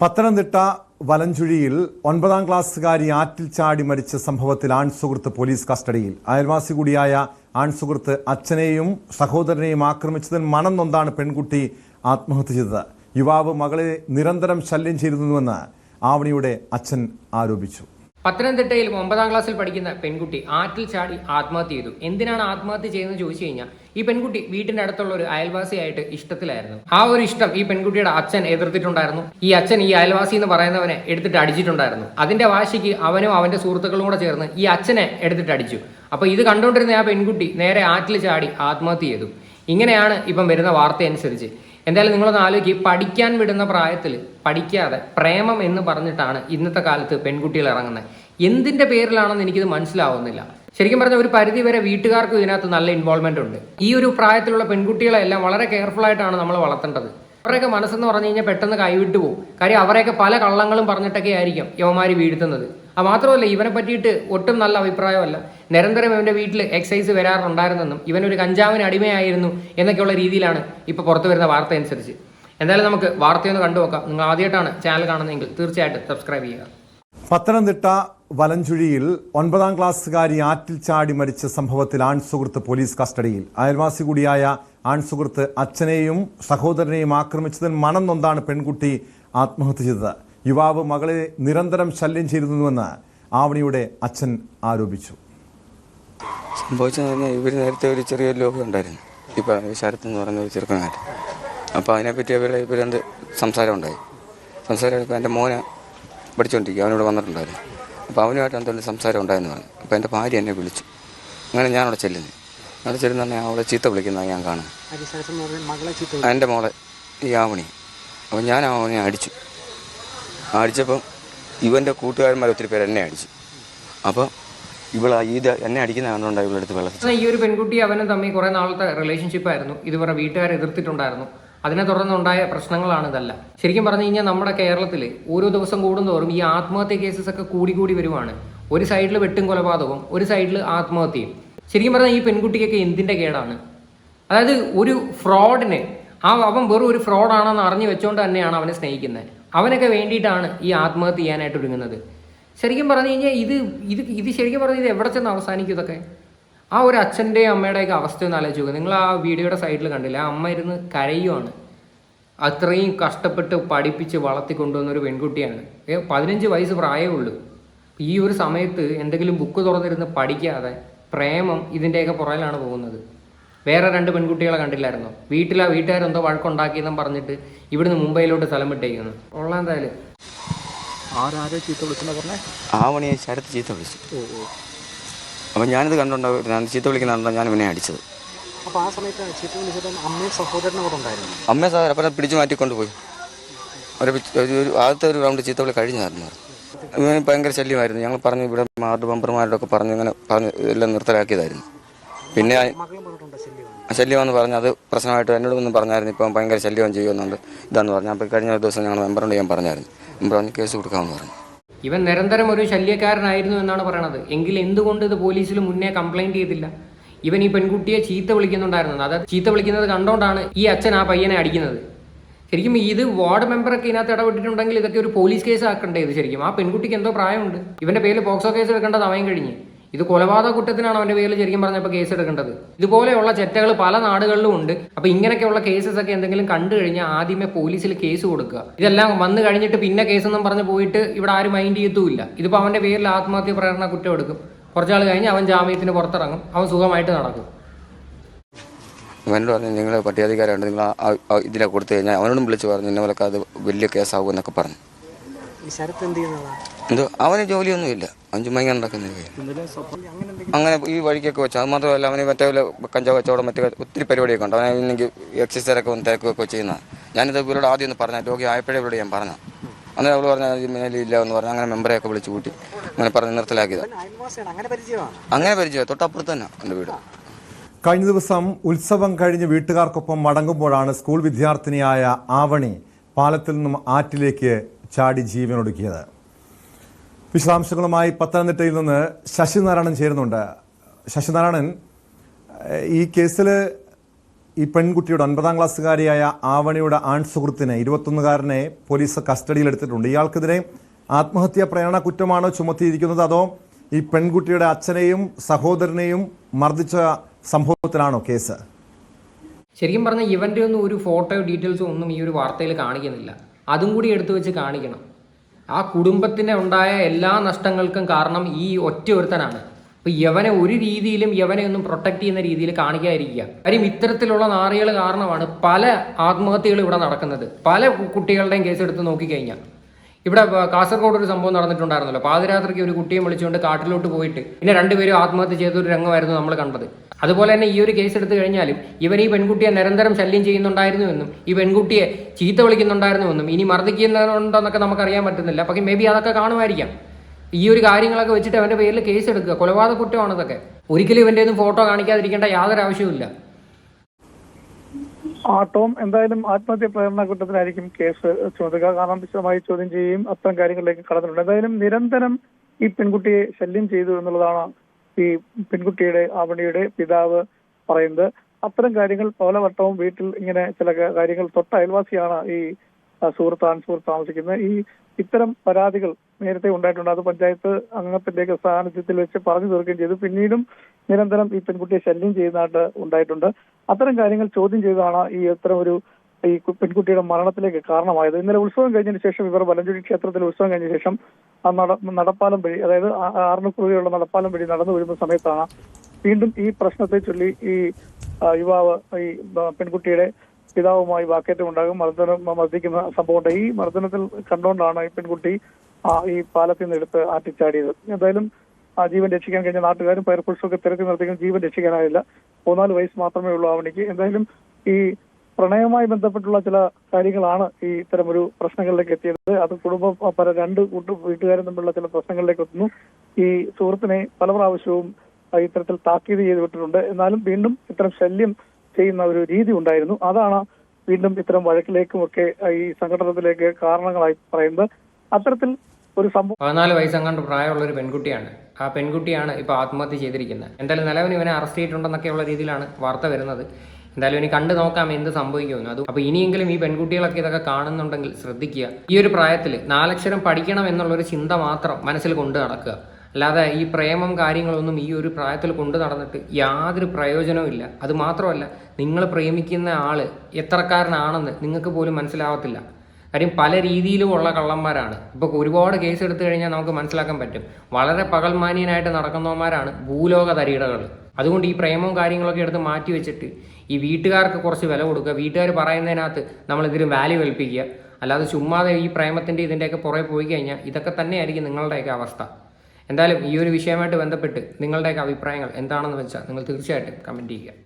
പത്തനംതിട്ട വലഞ്ചുഴിയിൽ ഒൻപതാം ക്ലാസ്സുകാരി ആറ്റിൽ ചാടി മരിച്ച സംഭവത്തിൽ ആൺസുഹൃത്ത് പോലീസ് കസ്റ്റഡിയിൽ. അയൽവാസി കൂടിയായ ആൺസുഹൃത്ത് അച്ഛനെയും സഹോദരനെയും ആക്രമിച്ചതിന് മനം നൊന്താണ് പെൺകുട്ടി ആത്മഹത്യ ചെയ്തത്. യുവാവ് മകളെ നിരന്തരം ശല്യം ചെയ്തിരുന്നുവെന്ന് ആവണിയുടെ അച്ഛൻ ആരോപിച്ചു. പത്തനംതിട്ടയിൽ ഒമ്പതാം ക്ലാസ്സിൽ പഠിക്കുന്ന പെൺകുട്ടി ആറ്റിൽ ചാടി ആത്മഹത്യ ചെയ്തു. എന്തിനാണ് ആത്മഹത്യ ചെയ്യുന്നത് ചോദിച്ചു കഴിഞ്ഞാൽ ഈ പെൺകുട്ടി വീട്ടിന്റെ അടുത്തുള്ള ഒരു അയൽവാസിയായിട്ട് ഇഷ്ടത്തിലായിരുന്നു. ആ ഒരു ഇഷ്ടം ഈ പെൺകുട്ടിയുടെ അച്ഛൻ എതിർത്തിട്ടുണ്ടായിരുന്നു. ഈ അച്ഛൻ ഈ അയൽവാസി എന്ന് പറയുന്നവനെ എടുത്തിട്ട് അടിച്ചിട്ടുണ്ടായിരുന്നു. അതിന്റെ വാശിക്ക് അവനും അവന്റെ സുഹൃത്തുക്കളും കൂടെ ചേർന്ന് ഈ അച്ഛനെ എടുത്തിട്ട് അടിച്ചു. അപ്പൊ ഇത് കണ്ടുകൊണ്ടിരുന്ന ആ പെൺകുട്ടി നേരെ ആറ്റിൽ ചാടി ആത്മഹത്യ ചെയ്തു. ഇങ്ങനെയാണ് ഇപ്പം വരുന്ന വാർത്ത അനുസരിച്ച്. എന്തായാലും നിങ്ങളൊന്ന് ആലോചിക്കുക പഠിക്കാൻ വിടുന്ന പ്രായത്തിൽ പഠിക്കാതെ പ്രേമം എന്ന് പറഞ്ഞിട്ടാണ് ഇന്നത്തെ കാലത്ത് പെൺകുട്ടികൾ ഇറങ്ങുന്നത്. എന്തിന്റെ പേരിലാണെന്ന് എനിക്കിത് മനസ്സിലാവുന്നില്ല. ശരിക്കും പറഞ്ഞാൽ ഒരു പരിധി വരെ വീട്ടുകാർക്കും ഇതിനകത്ത് നല്ല ഇൻവോൾവ്മെന്റ് ഉണ്ട്. ഈ ഒരു പ്രായത്തിലുള്ള പെൺകുട്ടികളെ എല്ലാം വളരെ കെയർഫുൾ ആയിട്ടാണ് നമ്മൾ വളർത്തേണ്ടത്. അവരുടെയൊക്കെ മനസ്സെന്ന് പറഞ്ഞു കഴിഞ്ഞാൽ പെട്ടെന്ന് കൈവിട്ടു പോകും. കാര്യം അവരെയൊക്കെ പല കള്ളങ്ങളും പറഞ്ഞിട്ടൊക്കെ ആയിരിക്കും യവമാര് വീഴ്ത്തുന്നത്. അത് മാത്രമല്ല ഇവനെ പറ്റിയിട്ട് ഒട്ടും നല്ല അഭിപ്രായമല്ല. നിരന്തരം ഇവന്റെ വീട്ടിൽ എക്സൈസ് വരാറുണ്ടായിരുന്നെന്നും ഇവനൊരു കഞ്ചാവിന് അടിമയായിരുന്നു എന്നൊക്കെയുള്ള രീതിയിലാണ് ഇപ്പോൾ പുറത്തു വരുന്ന വാർത്ത അനുസരിച്ച്. എന്തായാലും നമുക്ക് വാർത്തയൊന്ന് കണ്ടു നോക്കാം. നിങ്ങൾ ആദ്യമായിട്ടാണ് ചാനൽ കാണുന്നതെങ്കിൽ തീർച്ചയായിട്ടും സബ്സ്ക്രൈബ് ചെയ്യുക. പത്തനംതിട്ട വലഞ്ചുഴിയിൽ ഒൻപതാം ക്ലാസ്സുകാരി ആറ്റിൽ ചാടി മരിച്ച സംഭവത്തിൽ ആൺസുഹൃത്ത് പോലീസ് കസ്റ്റഡിയിൽ. അയൽവാസി കൂടിയായ ആൺസുഹൃത്ത് അച്ഛനെയും സഹോദരനെയും ആക്രമിച്ചതിന് മനം നൊന്താണ് പെൺകുട്ടി ആത്മഹത്യ ചെയ്തത്. യുവാവ് മകളെ നിരന്തരം ശല്യം ചെയ്തിരുന്നുവെന്ന് ആവണിയുടെ അച്ഛൻ ആരോപിച്ചു. സംഭവിച്ചതെന്ന് പറഞ്ഞാൽ ഇവർ നേരത്തെ ഒരു ചെറിയ ലോകം ഉണ്ടായിരുന്നു. ഇപ്പം ശരത്ത് എന്ന് പറയുന്ന ഒരു ചെറുക്കനായിട്ട് അപ്പോൾ അതിനെപ്പറ്റി അവരുടെ ഇവരെന്ത് സംസാരം ഉണ്ടായി. സംസാരം ഇപ്പോൾ എന്റെ മോനെ പഠിച്ചുകൊണ്ടിരിക്കുക അവനോട് വന്നിട്ടുണ്ടായിരുന്നു. അപ്പോൾ അവനുമായിട്ട് എന്തോ സംസാരം ഉണ്ടായെന്ന് പറഞ്ഞു. അപ്പോൾ എന്റെ ഭാര്യ എന്നെ വിളിച്ചു. അങ്ങനെ ഞാനവിടെ ചെല്ലുന്നു. അവിടെ ചെല്ലുന്ന തന്നെ അവളെ ചീത്ത വിളിക്കുന്നതാണ് ഞാൻ കാണും ഹരിശാസം മകളെ ചീത്ത ആ, എന്റെ മോളെ ഈ ആവണി. അപ്പോൾ ഞാൻ ആവണി അടിച്ചു. അടിച്ചപ്പം ഇവന്റെ കൂട്ടുകാരന്മാർ ഒത്തിരി പേര് എന്നെ അടിച്ചു. അപ്പോൾ ഇവൾ ഇത് എന്നെ അടിക്കുന്ന കണ്ടുകൊണ്ടാണ് ഇവളെടുത്ത് വെള്ളത്തിൽ ഈ ഒരു പെൺകുട്ടി അവനും തമ്മിൽ കുറെ നാളത്തെ റിലേഷൻഷിപ്പ് ആയിരുന്നു. ഇതുവരെ വീട്ടുകാരെ എതിർത്തിട്ടുണ്ടായിരുന്നു. അതിനെ തുടർന്നുണ്ടായ പ്രശ്നങ്ങളാണ് ഇതല്ല. ശരിക്കും പറഞ്ഞു കഴിഞ്ഞാൽ നമ്മുടെ കേരളത്തിൽ ഓരോ ദിവസം കൂടുന്തോറും ഈ ആത്മഹത്യ കേസസ് ഒക്കെ കൂടി കൂടി വരുവാണ്. ഒരു സൈഡിൽ വെട്ടും കൊലപാതകവും ഒരു സൈഡിൽ ആത്മഹത്യയും. ശരിക്കും പറഞ്ഞാൽ ഈ പെൺകുട്ടിക്കൊക്കെ എന്തിന്റെ കേടാണ്? അതായത് ഒരു ഫ്രോഡിനെ ആ അവൻ വെറും ഒരു ഫ്രോഡാണെന്ന് അറിഞ്ഞു വെച്ചുകൊണ്ട് തന്നെയാണ് അവനെ സ്നേഹിക്കുന്നത് അവനൊക്കെ വേണ്ടിയിട്ടാണ് ഈ ആത്മഹത്യ ചെയ്യാനായിട്ട് ഒരുങ്ങുന്നത്. ശരിക്കും പറഞ്ഞു കഴിഞ്ഞാൽ ഇത് ഇത് ഇത് ശരിക്കും പറഞ്ഞു ഇത് എവിടെ ചെന്ന് അവസാനിക്കും ഇതൊക്കെ? ആ ഒരു അച്ഛന്റെയും അമ്മയുടെയൊക്കെ അവസ്ഥ ഒന്ന് ആലോചിച്ച് നോക്കുക നിങ്ങൾ ആ വീഡിയോയുടെ സൈഡിൽ കണ്ടില്ല? ആ അമ്മ ഇരുന്ന് കരയുവാണ്. അത്രയും കഷ്ടപ്പെട്ട് പഠിപ്പിച്ച് വളർത്തി കൊണ്ടുവന്ന ഒരു പെൺകുട്ടിയാണ്. പതിനഞ്ച് വയസ്സ് പ്രായമേ ഈ ഒരു സമയത്ത് എന്തെങ്കിലും ബുക്ക് തുറന്നിരുന്ന് പഠിക്കാതെ പ്രേമം ഇതിന്റെയൊക്കെ പുറകിലാണ് പോകുന്നത്. വേറെ രണ്ട് പെൺകുട്ടികളെ കണ്ടില്ലായിരുന്നോ? വീട്ടിലാ വീട്ടുകാരെന്തോ വഴക്കുണ്ടാക്കിയെന്നും പറഞ്ഞിട്ട് ഇവിടുന്ന് മുംബൈയിലോട്ട് സ്ഥലം വിട്ടേക്കുന്നു. എന്തായാലും. ആരാരോ ചീത്ത വിളിച്ചെന്ന് പറഞ്ഞേ? ആവണിയെ ശരത്ത് ചീത്ത വിളിച്ചു. അപ്പം ഞാനിത് കണ്ടുണ്ടാവും ഞാൻ ചീത്ത വിളിക്കുന്നുണ്ടോ ഞാൻ ഇവനെ അടിച്ചത്. അപ്പോൾ ആ സമയത്ത് ചീത്ത വിളിച്ചപ്പോൾ അമ്മയും സഹോദരനും കൂടെ ഉണ്ടായിരുന്നു? അമ്മയും സാർ അപ്പം പിടിച്ചു മാറ്റിക്കൊണ്ട് പോയി. ഒരു ആദ്യത്തെ ഒരു റൗണ്ട് ചീത്ത വിളി കഴിഞ്ഞായിരുന്നു ഭയങ്കര ശല്യമായിരുന്നു. ഞങ്ങൾ പറഞ്ഞു ഇവിടെ മാർഡ് മെമ്പർമാരോടൊക്കെ ഒക്കെ പറഞ്ഞ് ഇങ്ങനെ പറഞ്ഞു എല്ലാം നിർത്തലാക്കിയതായിരുന്നു. പിന്നെ ശല്യമെന്ന് പറഞ്ഞ് അത് പ്രശ്നമായിട്ട് എന്നോട് ഒന്നും പറഞ്ഞായിരുന്നു. ഇപ്പം ഭയങ്കര ശല്യം ചെയ്യുന്നുണ്ട്. ഇതാന്ന് പറഞ്ഞു. അപ്പോൾ കഴിഞ്ഞ ഒരു ദിവസം ഞങ്ങൾ മെമ്പറിനോട് ഞാൻ പറഞ്ഞായിരുന്നു. മെമ്പർ പറഞ്ഞ് കേസ് കൊടുക്കാമെന്ന് പറഞ്ഞു. ഇവൻ നിരന്തരം ഒരു ശല്യക്കാരനായിരുന്നു എന്നാണ് പറയണത്. എങ്കിൽ എന്തുകൊണ്ട് ഇത് പോലീസിൽ മുന്നേ കംപ്ലൈന്റ് ചെയ്തില്ല? ഇവൻ ഈ പെൺകുട്ടിയെ ചീത്ത വിളിക്കുന്നുണ്ടായിരുന്നു. അതായത് ചീത്ത വിളിക്കുന്നത് കണ്ടോണ്ടാണ് ഈ അച്ഛൻ ആ പയ്യനെ അടിക്കുന്നത്. ശരിക്കും ഇത് വാർഡ് മെമ്പറൊക്കെ ഇതിനകത്ത് ഇടപെട്ടിട്ടുണ്ടെങ്കിൽ ഇതൊക്കെ ഒരു പോലീസ് കേസ് ആക്കണ്ടേ ഇത് ശരിക്കും. ആ പെൺകുട്ടിക്ക് എന്തോ പ്രായമുണ്ട്. ഇവന്റെ പേരിൽ പോക്സോ കേസ് എടുക്കേണ്ടത് അവയും കഴിഞ്ഞ്. ഇത് കൊലപാതക കുറ്റത്തിനാണ് അവന്റെ പേരിൽ ശരിക്കും പറഞ്ഞപ്പോൾ കേസ് എടുക്കേണ്ടത്. ഇതുപോലെയുള്ള ചെറ്റകൾ പല നാടുകളിലും ഉണ്ട്. അപ്പൊ ഇങ്ങനെയൊക്കെയുള്ള കേസസ് ഒക്കെ എന്തെങ്കിലും കണ്ടു കഴിഞ്ഞാൽ ആദ്യമേ പോലീസിൽ കേസ് കൊടുക്കുക. ഇതെല്ലാം വന്നു കഴിഞ്ഞിട്ട് പിന്നെ കേസെന്നും പറഞ്ഞ് പോയിട്ട് ഇവിടെ ആരും മൈൻഡ് ചെയ്യത്തുമില്ല. ഇതിപ്പോൾ അവന്റെ പേരിൽ ആത്മഹത്യ പ്രേരണ കുറ്റം എടുക്കും. കുറച്ചാൾ കഴിഞ്ഞ് അവൻ ജാമ്യത്തിന് പുറത്തിറങ്ങും. അവൻ സുഖമായിട്ട് നടക്കും. അവനോട് പറഞ്ഞു നിങ്ങൾ പട്ടികാധികാരമുണ്ട് നിങ്ങൾ ഇതിലെ കൊടുത്തു കഴിഞ്ഞാൽ അവനോടും വിളിച്ച് പറഞ്ഞു ഇന്ന പോലൊക്കെ അത് വലിയ കേസാകും എന്നൊക്കെ പറഞ്ഞു. എന്ത് അവന് ജോലിയൊന്നുമില്ല. അവൻ ചുമ്മാ ഇങ്ങനെ നടക്കുന്ന ഒരു അങ്ങനെ ഈ വഴിക്കൊക്കെ വെച്ചു അത് മാത്രമല്ല അവന് മറ്റേ കഞ്ചാവ് കച്ചവടം മറ്റേ ഒത്തിരി പരിപാടിയൊക്കെ ഉണ്ട്. അവനെ എനിക്ക് എക്സസൈസൊക്കെ ഒന്ന് തിരക്കൊക്കെ ചെയ്യുന്ന ഞാനിത് ഇവരോട് ആദ്യം ഒന്ന് പറഞ്ഞ രോഗി ആയപ്പോഴേ ഇവരോട് ഞാൻ പറഞ്ഞു അന്നേരം അവൾ പറഞ്ഞാൽ മിന്നലി ഇല്ല എന്ന് പറഞ്ഞു അങ്ങനെ മെമ്പറെയൊക്കെ വിളിച്ചു കൂട്ടി അങ്ങനെ പറഞ്ഞ് നിർത്തലാക്കിയത്. അങ്ങനെ പരിചയം തൊട്ടപ്പുറത്ത് തന്നെ എന്റെ വീട്. കഴിഞ്ഞ ദിവസം ഉത്സവം കഴിഞ്ഞ് വീട്ടുകാർക്കൊപ്പം മടങ്ങുമ്പോഴാണ് സ്കൂൾ വിദ്യാർത്ഥിനിയായ ആവണി പാലത്തിൽ നിന്നും ആറ്റിലേക്ക് ചാടി ജീവനൊടുക്കിയത്. വിശദാംശങ്ങളുമായി പത്തനംതിട്ടയിൽ നിന്ന് ശശിനാരായണൻ ചേരുന്നുണ്ട്. ശശിനാരായണൻ ഈ കേസിൽ ഈ പെൺകുട്ടിയുടെ ഒൻപതാം ക്ലാസ്സുകാരിയായ ആവണിയുടെ ആൺ സുഹൃത്തിനെ ഇരുപത്തൊന്നുകാരനെ പോലീസ് കസ്റ്റഡിയിലെടുത്തിട്ടുണ്ട്. ഇയാൾക്കെതിരെ ആത്മഹത്യാ പ്രേരണ കുറ്റമാണോ ചുമത്തിയിരിക്കുന്നത്? അതോ ഈ പെൺകുട്ടിയുടെ അച്ഛനെയും സഹോദരനെയും മർദ്ദിച്ച സംഭവത്തിലാണോ കേസ്? ശരിക്കും പറഞ്ഞാൽ ഇവന്റെ ഒന്നും ഒരു ഫോട്ടോ ഡീറ്റെയിൽസോ ഒന്നും ഈ ഒരു വാർത്തയിൽ കാണിക്കുന്നില്ല. അതും കൂടി എടുത്തു വെച്ച് കാണിക്കണം. ആ കുടുംബത്തിന് ഉണ്ടായ എല്ലാ നഷ്ടങ്ങൾക്കും കാരണം ഈ ഒറ്റ ഒരുത്തനാണ്. അപ്പൊ യവനെ ഒരു രീതിയിലും യവനെ ഒന്നും പ്രൊട്ടക്ട് ചെയ്യുന്ന രീതിയിൽ കാണിക്കാതിരിക്കുക. കാര്യം ഇത്തരത്തിലുള്ള നാറികൾ കാരണമാണ് പല ആത്മഹത്യകളും ഇവിടെ നടക്കുന്നത്. പല കുട്ടികളുടെയും കേസ് എടുത്ത് നോക്കിക്കഴിഞ്ഞാൽ. ഇവിടെ കാസർഗോഡ് ഒരു സംഭവം നടന്നിട്ടുണ്ടായിരുന്നല്ലോ. പാതിരാത്രിക്ക് ഒരു കുട്ടിയെ വിളിച്ചുകൊണ്ട് കാട്ടിലോട്ട് പോയിട്ട് പിന്നെ രണ്ടുപേരും ആത്മഹത്യ ചെയ്ത ഒരു രംഗമായിരുന്നു നമ്മൾ കണ്ടത്. അതുപോലെ തന്നെ ഈ ഒരു കേസ് എടുത്തു കഴിഞ്ഞാലും ഇവൻ ഈ പെൺകുട്ടിയെ നിരന്തരം ശല്യം ചെയ്യുന്നുണ്ടായിരുന്നുവെന്നും ഈ പെൺകുട്ടിയെ ചീത്ത വിളിക്കുന്നുണ്ടായിരുന്നുവെന്നും ഇനി മർദ്ദിക്കുന്നുണ്ടോന്നൊക്കെ നമുക്കറിയാൻ പറ്റുന്നില്ല. പക്ഷേ മേ ബി അതൊക്കെ കാണുമായിരിക്കാം. ഈ ഒരു കാര്യങ്ങളൊക്കെ വെച്ചിട്ട് അവന്റെ പേരിൽ കേസ് എടുക്കുക. കൊലപാതക കുറ്റമാണ് ഇതൊക്കെ ഒരിക്കലും ഇവന്റെ ഒന്നും ഫോട്ടോ കാണിക്കാതിരിക്കേണ്ട യാതൊരു ആവശ്യവുമില്ല ആ ടോം എന്തായാലും ആത്മഹത്യ പ്രേരണ കുറ്റത്തിനായിരിക്കും കേസ് ചോദിക്കുക കാരണം വിശദമായി ചോദ്യം ചെയ്യുകയും അത്തരം കാര്യങ്ങളിലേക്ക് കടന്നിട്ടുണ്ട്. എന്തായാലും നിരന്തരം ഈ പെൺകുട്ടിയെ ശല്യം ചെയ്തു എന്നുള്ളതാണ് ഈ പെൺകുട്ടിയുടെ ആവണിയുടെ പിതാവ് പറയുന്നത്. അത്തരം കാര്യങ്ങൾ പലവട്ടവും വീട്ടിൽ ഇങ്ങനെ ചില കാര്യങ്ങൾ തൊട്ട അയൽവാസിയാണ് ഈ ആ, സുഹൃത്ത് ആൺ സുഹൃത്ത് താമസിക്കുന്നത്. ഈ ഇത്തരം പരാതികൾ നേരത്തെ ഉണ്ടായിട്ടുണ്ട്. അത് പഞ്ചായത്ത് അംഗത്തിന്റെയൊക്കെ സാന്നിധ്യത്തിൽ വെച്ച് പറഞ്ഞു തീർക്കുകയും ചെയ്തു. പിന്നീടും നിരന്തരം ഈ പെൺകുട്ടിയെ ശല്യം ചെയ്യുന്നതായിട്ട് ഉണ്ടായിട്ടുണ്ട്. അത്തരം കാര്യങ്ങൾ ചോദ്യം ചെയ്താണ് ഈ ഇത്തരം ഒരു ഈ പെൺകുട്ടിയുടെ മരണത്തിലേക്ക് കാരണമായത്. ഇന്നലെ ഉത്സവം കഴിഞ്ഞതിന് ശേഷം ഇവർ വലഞ്ചുഴി ക്ഷേത്രത്തിൽ ഉത്സവം കഴിഞ്ഞ ശേഷം നടപ്പാലം വഴി അതായത് ആ- ആറിന് കുറുകെയുള്ള നടപ്പാലം വഴി നടന്നു വരുന്ന സമയത്താണ് വീണ്ടും ഈ പ്രശ്നത്തെ ചൊല്ലി ഈ യുവാവ് ഈ പെൺകുട്ടിയുടെ പിതാവുമായി വാക്കേറ്റം ഉണ്ടാകും മർദ്ദനം മർദ്ദിക്കുന്ന സംഭവമുണ്ട്. ഈ മർദ്ദനത്തിൽ കണ്ടുകൊണ്ടാണ് ഈ പെൺകുട്ടി ഈ പാലത്തിൽ നിന്ന് എടുത്ത് ആറ്റിച്ചാടിയത്. എന്തായാലും ജീവൻ രക്ഷിക്കാൻ കഴിഞ്ഞ നാട്ടുകാരും ഫയർഫോഴ്സൊക്കെ തിരക്കി നിർത്തിയെങ്കിലും ജീവൻ രക്ഷിക്കാനായില്ല. മൂന്നാൽ വയസ്സ് മാത്രമേ ഉള്ളൂ അവനിക്ക് എന്തായാലും ഈ പ്രണയവുമായി ബന്ധപ്പെട്ടുള്ള ചില കാര്യങ്ങളാണ് ഈ ഇത്തരമൊരു പ്രശ്നങ്ങളിലേക്ക് എത്തിയത്. അത് കുടുംബം പല രണ്ട് കൂട്ടു വീട്ടുകാരും തമ്മിലുള്ള ചില പ്രശ്നങ്ങളിലേക്ക് എത്തുന്നു. ഈ സുഹൃത്തിനെ പല പ്രാവശ്യവും ഇത്തരത്തിൽ താക്കീത് ചെയ്ത് വിട്ടിട്ടുണ്ട്. എന്നാലും വീണ്ടും ഇത്തരം ശല്യം ചെയ്യുന്ന ഒരു രീതി ഉണ്ടായിരുന്നു. അതാണ് വീണ്ടും ഇത്തരം വഴക്കിലേക്കും ഒക്കെ ഈ സംഘടനത്തിലേക്ക് കാരണങ്ങളായി പറയുന്നത്. അത്തരത്തിൽ ഒരു സംഭവം പതിനാല് വയസ്സെങ്ങാണ്ട് പ്രായമുള്ള ഒരു പെൺകുട്ടിയാണ്. ആ പെൺകുട്ടിയാണ് ഇപ്പോൾ ആത്മഹത്യ ചെയ്തിരിക്കുന്നത്. എന്തായാലും നിലവിൽ ഇവനെ അറസ്റ്റ് ചെയ്തിട്ടുണ്ടെന്നൊക്കെയുള്ള രീതിയിലാണ് വാർത്ത വരുന്നത്. എന്തായാലും ഇനി കണ്ടു നോക്കാം എന്ത് സംഭവിക്കുമെന്ന്. അത് അപ്പോൾ ഇനിയെങ്കിലും ഈ പെൺകുട്ടികളൊക്കെ ഇതൊക്കെ കാണുന്നുണ്ടെങ്കിൽ ശ്രദ്ധിക്കുക. ഈ ഒരു പ്രായത്തിൽ നാലക്ഷരം പഠിക്കണം എന്നുള്ളൊരു ചിന്ത മാത്രം മനസ്സിൽ കൊണ്ട് നടക്കുക. അല്ലാതെ ഈ പ്രേമം കാര്യങ്ങളൊന്നും ഈ ഒരു പ്രായത്തിൽ കൊണ്ടു നടന്നിട്ട് യാതൊരു പ്രയോജനവും ഇല്ല. അത് മാത്രമല്ല നിങ്ങൾ പ്രേമിക്കുന്ന ആൾ എത്രക്കാരനാണെന്ന് നിങ്ങൾക്ക് പോലും മനസ്സിലാവത്തില്ല. കാര്യം പല രീതിയിലുമുള്ള കള്ളന്മാരാണ്. ഇപ്പോൾ ഒരുപാട് കേസ് എടുത്തു കഴിഞ്ഞാൽ നമുക്ക് മനസ്സിലാക്കാൻ പറ്റും. വളരെ പകൽമാന്യനായിട്ട് നടക്കുന്നവന്മാരാണ് ഭൂലോക തരീടകൾ. അതുകൊണ്ട് ഈ പ്രേമവും കാര്യങ്ങളൊക്കെ എടുത്ത് മാറ്റി വെച്ചിട്ട് ഈ വീട്ടുകാർക്ക് കുറച്ച് വില കൊടുക്കുക. വീട്ടുകാർ പറയുന്നതിനകത്ത് നമ്മൾ ഇതിന് വാല്യൂ കൽപ്പിക്കുക. അല്ലാതെ ചുമ്മാതെ ഈ പ്രേമത്തിന്റെ ഇതിന്റെയൊക്കെ പുറകെ പോയി കഴിഞ്ഞാൽ ഇതൊക്കെ തന്നെയായിരിക്കും നിങ്ങളുടെയൊക്കെ അവസ്ഥ. എന്തായാലും ഈ ഒരു വിഷയമായിട്ട് ബന്ധപ്പെട്ട് നിങ്ങളുടെയൊക്കെ അഭിപ്രായങ്ങൾ എന്താണെന്ന് വെച്ചാൽ നിങ്ങൾ തീർച്ചയായിട്ടും കമന്റ് ചെയ്യുക.